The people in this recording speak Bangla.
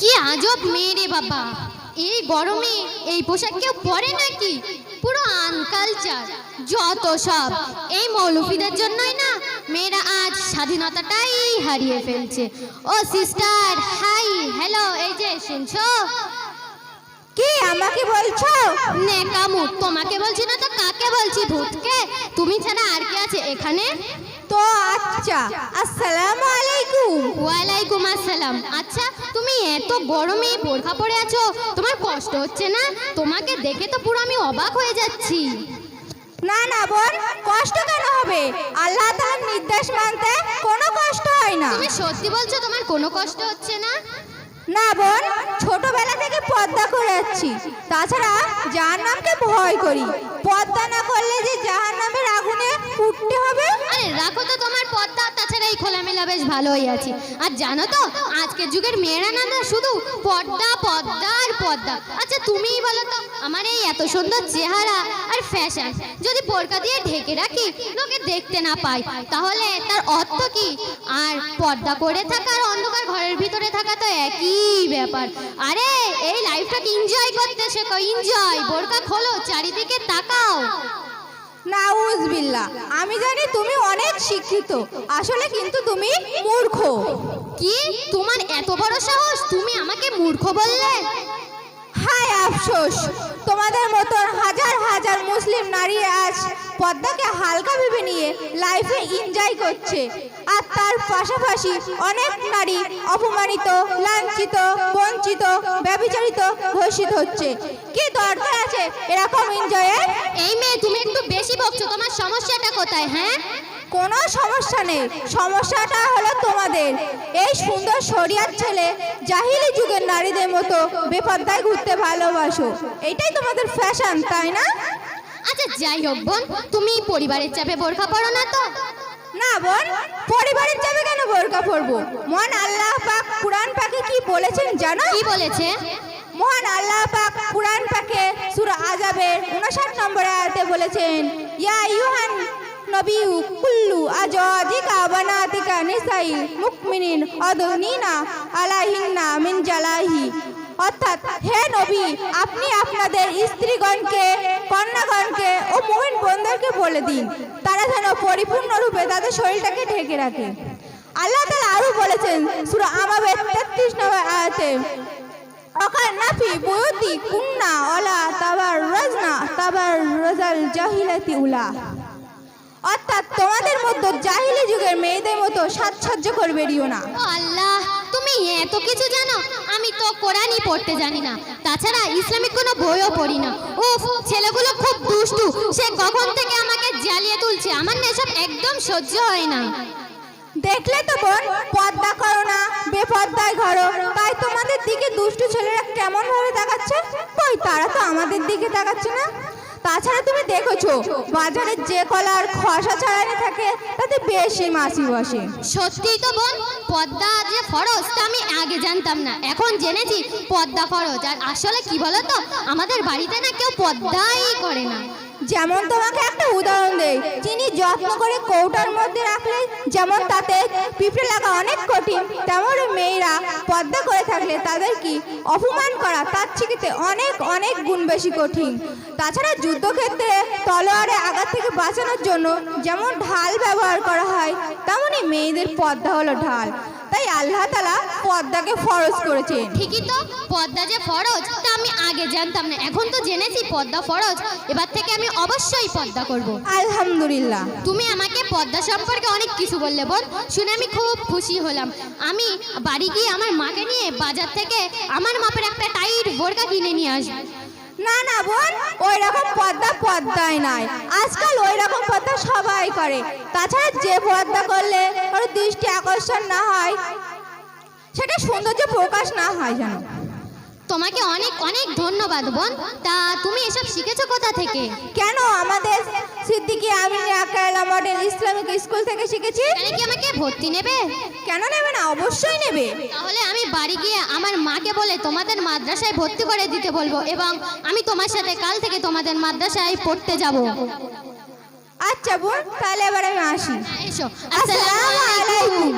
কি আজব মেয়ে রে বাবা। এই গরমে এই পোশাক কেউ পরে নাকি? পুরো আনকালচার যত সব। এই মৌলফিদের জন্যই না মেয়েরা আজ স্বাধীনতাটাই হারিয়ে ফেলছে। ও সিস্টার হাই হ্যালো এই যে শুনছো? কি আমাকে বলছো? নে কামু তোমাকে বলছি না তো কাকে বলছি? ভূতকে? তুমি ছাড়া আর কে আছে এখানে? তো আচ্ছা আসসালামু আলাইকুম আসসালাম আচ্ছা তুমি এত গরমে বোরখা পরে আছো তোমার কষ্ট হচ্ছে না? তোমাকে দেখে তো পুরো আমি অবাক হয়ে যাচ্ছি। না না বোন কষ্ট কেন হবে? আল্লাহ তাআলার নির্দেশ মানতে কোনো কষ্ট হয় না। তুমি সত্যি বলছো তোমার কোনো কষ্ট হচ্ছে না? না বোন ছোটবেলা থেকে পর্দা করে যাচ্ছি তাছাড়া জাহান্নামকে ভয় করি। পর্দা না করলে যে জাহান্নামের আগুনে উঠতে হবে? আরে, রাখো তো তোমার পর্দা তাছাড়া এই খোলামেলা বেশ ভালোই আছি। আর জানো তো, আজকের যুগের মেয়েরা না না শুধু পর্দা পর্দা আর পর্দা আচ্ছা তুমিই বলো তো, আমার এই এত সুন্দর চেহারা আর ফ্যাশন যদি বোরকা দিয়ে ঢেকে রাখি, লোকে দেখতে না পায়, তাহলে তার অর্থ কি? আর পর্দা করে থাকা আর অন্ধকার ঘরের ভিতরে থাকা তো একই ব্যাপার। আরে, এই লাইফটাকে এনজয় করতে শেখো এনজয় বোরকা খোলো, চারিদিকে তাকাও। নাউজবিল্লাহ। আমি জানি তুমি অনেক শিক্ষিত। আসলে কিন্তু তুমি মূর্খ। কি? তোমার এত বড় সাহস? তুমি আমাকে মূর্খ বললে? আফসোস। তোমাদের মতন হাজার হাজার মুসলিম নারী আজ পদ্মাকে হালকা ভেবে নিয়ে লাইফে এনজয় করছে। আর তার পাশাপাশি অনেক নারী অপমানিত, লাঞ্ছিত, বঞ্চিত ব্যবিচারিত ঘোষিত হচ্ছে। কি দরকার আছে এরকম এনজয়ের এই মেয়ে, তুমি একটু বেশি বকছো, তোমার সমস্যাটা কোথায় হ্যাঁ? কোনো সমস্যা নেই। সমস্যাটা হলো তোমাদের। এই সুন্দর শরিয়ার ছেলে জাহিলি যুগের নারীদের মতো বেপদ্দায় ঘুরতে ভালোবাসো। এটাই তোমাদের ফ্যাশন তাই না? আচ্ছা যাই হোক বোন তুমি পরিবারের চাপে বোরখা পড়ো না তো? না বোন পরিবারের চাপে কেন বোরকা পরবো? মহান আল্লাহ পাক কুরআন পাকে কি বলেছেন জানো? কি বলেছে? মহান আল্লাহ পাক কুরআন পাকে সূরা আযাবের 59 নম্বর আয়াতে বলেছেন ইয়া আইয়ুহান নবিয়্যু কুল্লু আজওয়াজিকা বানাতিকা নিসাই মুকমিনিন আদনিনা আলাইহিন্না মিন জালাহি। অর্থাৎ, হে নবী, আপনি আপনাদের স্ত্রীগণকে, কন্যাগণকে ও মুমিন বোনদেরকে বলে দিন। তারা যেন পরিপূর্ণরূপে তাদের শরীরটাকে ঢেকে রাখে। আল্লাহ তাআলা আরও বলেছেন, সূরা আমাবের 33 নম্বর আয়াতে অকার নাফি বুয়ুতি কুন্না ওলা তাবার রাজনা তাবার রাজাল জাহিলাতি উলা। অর্থাৎ তোমাদের মধ্যে জাহিলি যুগের মেয়েদের মতো সাজসজ্জ করে বেরিও না। ও আল্লাহ তুমি এত কিছু জানো? আমি তো কোরআনই পড়তে জানি না। তাছাড়া ইসলামিক কোনো বইও পড়ি না। উফ ছেলেগুলো খুব দুষ্টু। সে কখন থেকে আমাকে জ্বালিয়ে তুলছে? আমার না এসব একদম সহ্য হয় না। দেখলে তো বোন পর্দা করো না বেপর্দায় ঘরো। তাই তোমাদের দিকে দুষ্টু ছেলেরা কেমন ভাবে তাকাচ্ছে? কই তারা তো আমাদের দিকে তাকাচ্ছে না। তাছাড়া তুমি দেখেছ বাজারে যে কলার খসা ছাড়ানো থাকে তাতে বেশি মাছি বসে। সত্যিই তো বোন পদ্মা যে ফরজ তা আমি আগে জানতাম না। এখন জেনেছি পদ্মা ফরজ। আর আসলে কি বলো তো আমাদের বাড়িতে না কেউ পদ্মাই করে না। যেমন তোমাকে একটা উদাহরণ দেই চিনি যত্ন করে কৌটার মধ্যে রাখলে যেমন তাতে পিঁপড়ে লাগা অনেক কঠিন পর্দা করে থাকলে তাদের কি? অপমান করা তার চিকিতে অনেক অনেক গুণ বেশি কঠিন। তাছাড়া যুদ্ধক্ষেত্রে তলোয়ারে আঘাত থেকে বাঁচানোর জন্য যেমন ঢাল ব্যবহার করা হয় তেমনই মেয়েদের পর্দা হলো ঢাল। আল্লাহ তালা পর্দাকে ফরজ করেছেন। ঠিকই তো পদ্মা যে ফরজ তা আমি আগে জানতাম না। এখন তো জেনেছি পদ্মা ফরজ এবার থেকে আমি অবশ্যই পদ্মা করব। আলহামদুলিল্লাহ। তুমি আমাকে পদ্মা সম্পর্কে অনেক কিছু বললে বোন শুনে আমি খুব খুশি হলাম। আমি বাড়ি গিয়ে আমার মাকে নিয়ে বাজার থেকে আমার মাপের একটা টাইট বোরকা কিনে নিয়ে আসব। না না বোন ওই রকম পর্দা পর্দায় নাই আজকাল ওই রকম পর্দা সবাই করে। তাছাড়া যে পর্দা করলে দৃষ্টি আকর্ষণ না হয়, সেটা সৌন্দর্য প্রকাশ না হয় যেন। তোমাকে অনেক অনেক ধন্যবাদ বোন। তা তুমি এসব শিখেছো কোথা থেকে? কেন আমাদের সিদ্দিকি আমিনী আকায়লা মডেল ইসলামিক স্কুল থেকে শিখেছি? এখানে কি আমাকে ভর্তি নেবে? কেন নেবে না? অবশ্যই নেবে। তাহলে আমি বাড়ি গিয়ে আমার মাকে বলে তোমাদের মাদ্রাসায় ভর্তি করে দিতে বলব এবং আমি তোমার সাথে কাল থেকে তোমাদের মাদ্রাসায় পড়তে যাব। আচ্ছা বোন তাহলে এবার আমি আসি। এসো। আসসালামু আলাইকুম।